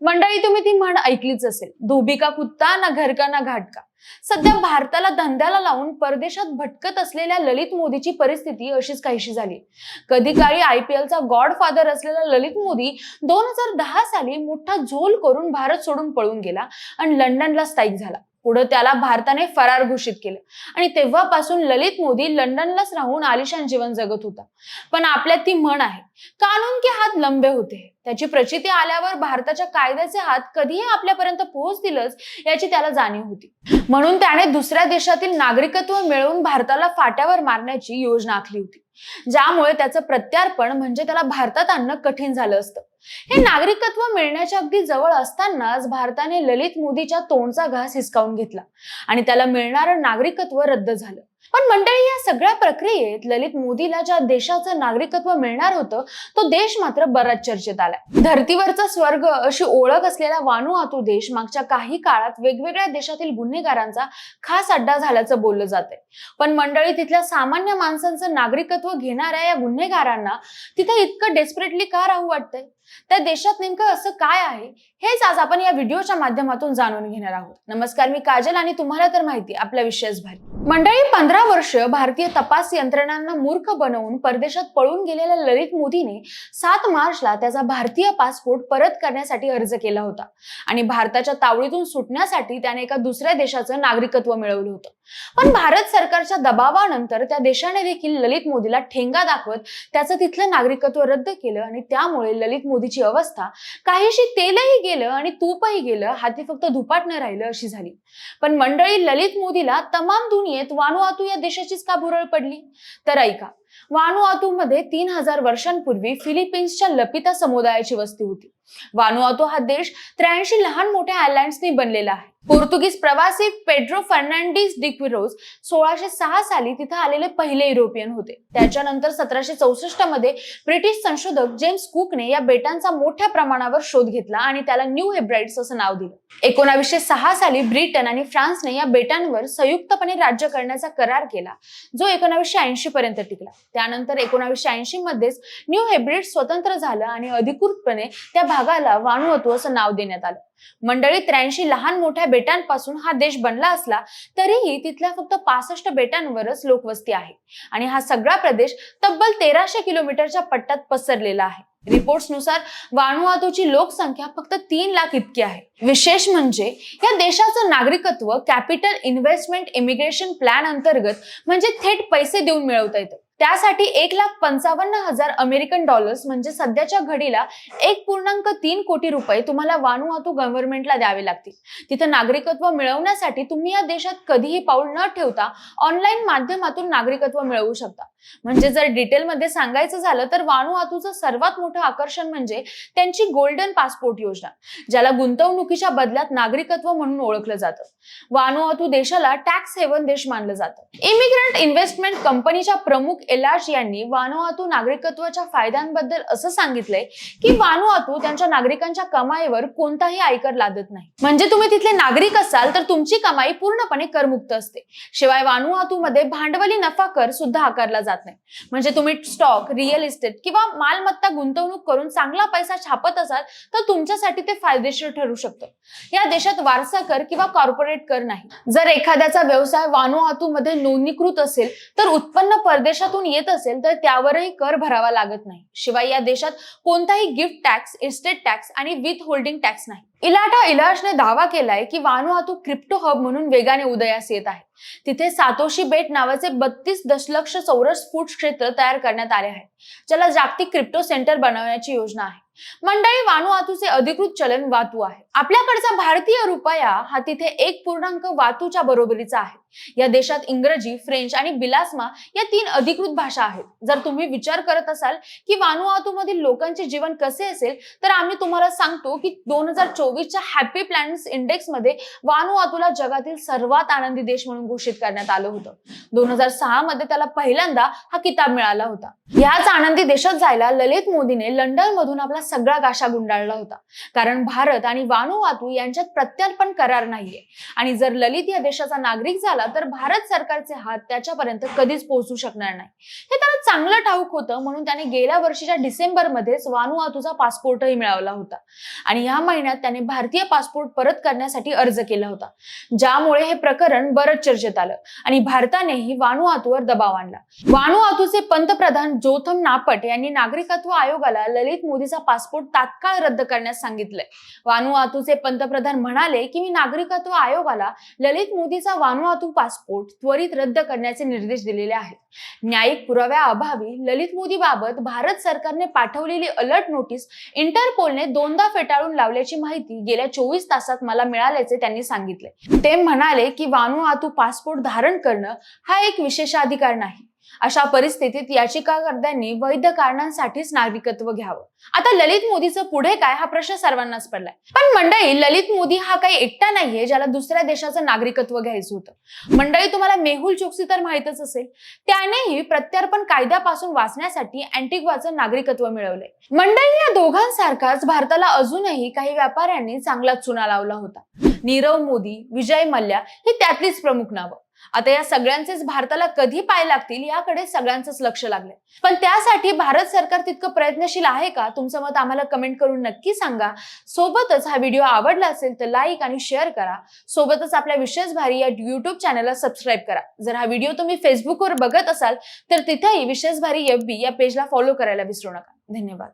मंडळी तुम्ही ती म्हण ऐकलीच असेल. धोबी का कुत्ता ना घर का ना घाट का सध्या भारताला धंद्याला लावून परदेशात भटकत असलेल्या ललित मोदीची परिस्थिती अशीच काहीशी झाली. कधी काळी आय पी एलचा गॉडफादर असलेला ललित मोदी दोन हजार दहा साली मोठा झोल करून भारत सोडून पळून गेला आणि लंडनला स्थायिक झाला. पुढे त्याला भारताने फरार घोषित केलं. आणि तेव्हापासून ललित मोदी लंडनलाच राहून आलिशान जीवन जगत होता. पण आपल्यात ती म्हण आहे कानून के हात लंबे होते. त्याची प्रचिती आल्यावर भारताच्या कायद्याचे हात कधीही आपल्यापर्यंत पोहोचतीलच याची त्याला जाणीव होती. म्हणून त्याने दुसऱ्या देशातील नागरिकत्व मिळवून भारताला फाट्यावर मारण्याची योजना आखली होती. ज्यामुळे त्याचं प्रत्यार्पण म्हणजे त्याला भारतात आणणं कठीण झालं असतं. हे नागरिकत्व मिळण्याच्या अगदी जवळ असतानाच भारताने ललित मोदीच्या तोंडचा घास हिसकावून घेतला आणि त्याला मिळणारं नागरिकत्व रद्द झालं. पण मंडळी या सगळ्या प्रक्रियेत ललित मोदीला ज्या देशाचं नागरिकत्व मिळणार होतं तो देश मात्र बराच चर्चेत आलाय. धर्तीवरचा स्वर्ग अशी ओळख असलेला वानुआतू देश मागच्या काही काळात वेगवेगळ्या देशातील गुन्हेगारांचा खास अड्डा झाल्याचं बोललं जाते पण मंडळी तिथल्या सामान्य माणसांचं नागरिकत्व घेणाऱ्या या गुन्हेगारांना तिथे इतकं डेस्परेटली का राहू वाटतंय? त्या देशात नेमकं असं काय आहे? हेच आज आपण या व्हिडिओच्या माध्यमातून जाणून घेणार आहोत. नमस्कार मी काजल आणि तुम्हाला तर माहिती आपल्या विषयच भारी. मंडळी पंधरा वर्ष भारतीय तपास यंत्रणांना मूर्ख बनवून परदेशात पळून गेलेल्या ललित मोदीने सात मार्चला त्याचा भारतीय पासपोर्ट परत करण्यासाठी अर्ज केला होता. आणि भारताच्या तावडीतून सुटण्यासाठी त्याने एका दुसऱ्या देशाचं नागरिकत्व मिळवलं होतं. पण भारत सरकारच्या दबावानंतर त्या देशाने देखील ललित मोदीला ठेंगा दाखवत त्याचं तिथलं नागरिकत्व रद्द केलं आणि त्यामुळे ललित मोदीची अवस्था काहीशी तेलही गेलं आणि तूपही गेलं हाती फक्त धुपाट न राहिलं अशी झाली. पण मंडळी ललित मोदीला तमाम दुनियेत वानुआतू या देशाचीच का भुरळ पडली? तर ऐका वानुआतू मध्ये तीन हजार वर्षांपूर्वी फिलिपिन्सच्या लपिता समुदायाची वस्ती होती. वानुआतू हा देश त्र्याऐंशी लहान मोठ्या आयलँड्सनी बनलेला आहे. पोर्तुगीज प्रवासी पेड्रो फर्नांडिस डिक्विरोज सोळाशे सहा साली तिथे आलेले पहिले युरोपियन होते. त्याच्यानंतर सतराशे चौसष्टमध्ये ब्रिटिश संशोधक जेम्स कुकने या बेटांचा मोठ्या प्रमाणावर शोध घेतला आणि त्याला न्यू हेब्राइड्स असं नाव दिलं. एकोणावीसशे सहा साली ब्रिटन आणि फ्रान्सने या बेटांवर संयुक्तपणे राज्य करण्याचा करार केला जो एकोणावीसशे ऐंशी पर्यंत टिकला. त्यानंतर एकोणावीसशे ऐंशी मध्येच न्यू हेब्रिड स्वतंत्र झालं आणि अधिकृतपणे त्या भागाला वानुअतू असं नाव देण्यात आलं. मंडळी त्र्याऐंशी लहान मोठ्या बेटांपासून हा देश बनला असला तरीही तिथल्या फक्त पासष्ट बेटांवरच लोकवस्ती आहे. आणि हा सगळा प्रदेश तब्बल तेराशे किलोमीटरच्या पट्ट्यात पसरलेला आहे. रिपोर्ट्सनुसार वानुआतूची लोकसंख्या फक्त तीन लाख इतकी आहे. विशेष म्हणजे या देशाचं नागरिकत्व कॅपिटल इन्व्हेस्टमेंट इमिग्रेशन प्लॅन अंतर्गत म्हणजे थेट पैसे देऊन मिळवता येतं. त्यासाठी एक लाख पंचावन्न हजार अमेरिकन डॉलर्स म्हणजे सध्याच्या घडीला एक पूर्णांक तीन कोटी रुपये तुम्हाला वानुवातू गव्हर्नमेंटला द्यावे लागतील. तिथं नागरिकत्व मिळवण्यासाठी तुम्ही या देशात कधीही पाऊल न ठेवता ऑनलाईन माध्यमातून नागरिकत्व मिळवू शकता. म्हणजे जर डिटेलमध्ये सांगायचं झालं तर वानुआतूचं सर्वात मोठं आकर्षण म्हणजे त्यांची गोल्डन पासपोर्ट योजना ज्याला गुंतवणुकीच्या बदल्यात नागरिकत्व म्हणून ओळखलं जातं. वानुआतू देशाला टॅक्स हेवन देश मानलं जातं. इमिग्रंट इन्व्हेस्टमेंट कंपनीच्या प्रमुख एलाश यांनी वानुआतू नागरिकत्वाच्या फायद्यांबद्दल असं सांगितलंय की वानुआतू त्यांच्या नागरिकांच्या कमाईवर कोणताही आयकर लादत नाही. म्हणजे तुम्ही तिथले नागरिक असाल तर तुमची कमाई पूर्णपणे करमुक्त असते. शिवाय वानुआतूमध्ये भांडवली नफा कर सुद्धा आकारला जातो. नाही. म्हणजे तुम्ही स्टॉक रिअल इस्टेट किंवा मालमत्ता गुंतवणूक करून चांगला पैसा छापत असाल तर तुमच्यासाठी ते फायदेशीर ठरू शकतं. या देशात वारसा कर किंवा कॉर्पोरेट कर नाही. जर एखाद्याचा व्यवसाय वानुआतूमध्ये नोंदणीकृत असेल तर उत्पन्न परदेशातून येत असेल तर त्यावरही कर भरावा लागत नाही. शिवाय या देशात कोणताही गिफ्ट टॅक्स इस्टेट टॅक्स आणि विथ होल्डिंग टॅक्स नाही. इलाटा इलाशने दावा केलाय की वानुआतू क्रिप्टो हब म्हणून वेगाने उदयास येत आहे. तिथे सातोशी बेट नावाचे बत्तीस दशलक्ष चौरस फूट क्षेत्र तयार करण्यात आले आहे. ज्याला जागतिक क्रिप्टो सेंटर बनवण्याची योजना आहे. मंडळी वानुआतूचे अधिकृत चलन वातू आहे. आपल्याकडचा भारतीय रुपया हा तिथे एक पूर्णांक वातूच्या बरोबरीचा आहे. या देशात इंग्रजी फ्रेंच आणि बिलास्मा या तीन अधिकृत भाषा आहेत. जर तुम्ही विचार करत असाल की वानुआतू मधील लोकांचे जीवन कसे असेल तर आम्ही तुम्हाला सांगतो की दोन हजार चोवीसच्या हॅपी प्लॅनेट्स इंडेक्समध्ये वानुआतूला जगातील सर्वात आनंदी देश म्हणून घोषित करण्यात आलं होतं. दोन हजार सहा मध्ये त्याला पहिल्यांदा हा किताब मिळाला होता. याच आनंदी देशात जायला ललित मोदीने लंडन मधून आपला सगळा गाशा गुंडाळला होता. कारण भारत आणि वानुवातू यांच्यात प्रत्यर्पण करार नाहीये. आणि जर ललित या देशाचा नागरिक झाला तर भारत सरकारचे हात त्याच्यापर्यंत कधीच पोहोचू शकणार नाही. हे त्याला चांगलं ठाऊक होतं म्हणून त्याने गेल्या वर्षीच्या डिसेंबर वानुवातूचा पासपोर्टही मिळवला होता. आणि या महिन्यात त्याने भारतीय पासपोर्ट परत करण्यासाठी अर्ज केला होता. ज्यामुळे हे प्रकरण बरंच चर्चेत आलं आणि भारतानेही वानुआतूवर दबाव आणला. वानुआतूचे पंतप्रधान जोथम नापट यांनी नागरिकत्व आयोगाला ललित मोदीचा पासपोर्ट तात्काळ रद्द करण्यास सांगितलंय. वानुआतूचे पंतप्रधान म्हणाले की मी नागरिकत्व आयोगाला ललित मोदीचा वानुआतू पासपोर्ट त्वरित रद्द करण्याचे निर्देश दिलेले आहेत. न्यायिक पुराव्याअभावी ललित मोदी बाबत भारत सरकारने पाठवलेली अलर्ट नोटीस इंटरपोलने दोनदा फेटाळून लावल्याची माहिती गेल्या चोवीस तासात मला मिळाल्याचे त्यांनी सांगितले. ते म्हणाले की वानुआतू पासपोर्ट धारण करणं हा एक विशेषाधिकार नाही. अशा परिस्थितीत याचिकाकर्त्यांनी वैध कारणांसाठीच नागरिकत्व घ्यावं. आता ललित मोदीचं पुढे काय हा प्रश्न सर्वांनाच पडलाय. पण मंडळी ललित मोदी हा काही एकटा नाहीये ज्याला दुसऱ्या देशाचं नागरिकत्व घ्यायचं होतं. मंडळी तुम्हाला मेहुल चोक्सी तर माहितच असेल. त्यानेही प्रत्यार्पण कायद्यापासून वाचण्यासाठी अँटिग्वाचं नागरिकत्व मिळवलंय. मंडळी या दोघांसारखाच भारताला अजूनही काही व्यापाऱ्यांनी चांगलाच चुना लावला होता. नीरव मोदी विजय मल्ल्या ही त्यातलीच प्रमुख नावं. आता या सगळ्यांचेच भारताला कधी पाय लागतील याकडे सगळ्यांचंच लक्ष लागलंय. पण त्यासाठी भारत सरकार तितकं प्रयत्नशील आहे का? तुमचं मत आम्हाला कमेंट करून नक्की सांगा. सोबतच हा व्हिडिओ आवडला असेल तर लाईक आणि शेअर करा. सोबतच आपल्या विशेष भारी या युट्यूब चॅनलला सबस्क्राईब करा. जर हा व्हिडिओ तुम्ही फेसबुकवर बघत असाल तर तिथेही विशेष भारी एफ बी या पेजला फॉलो करायला विसरू नका. धन्यवाद.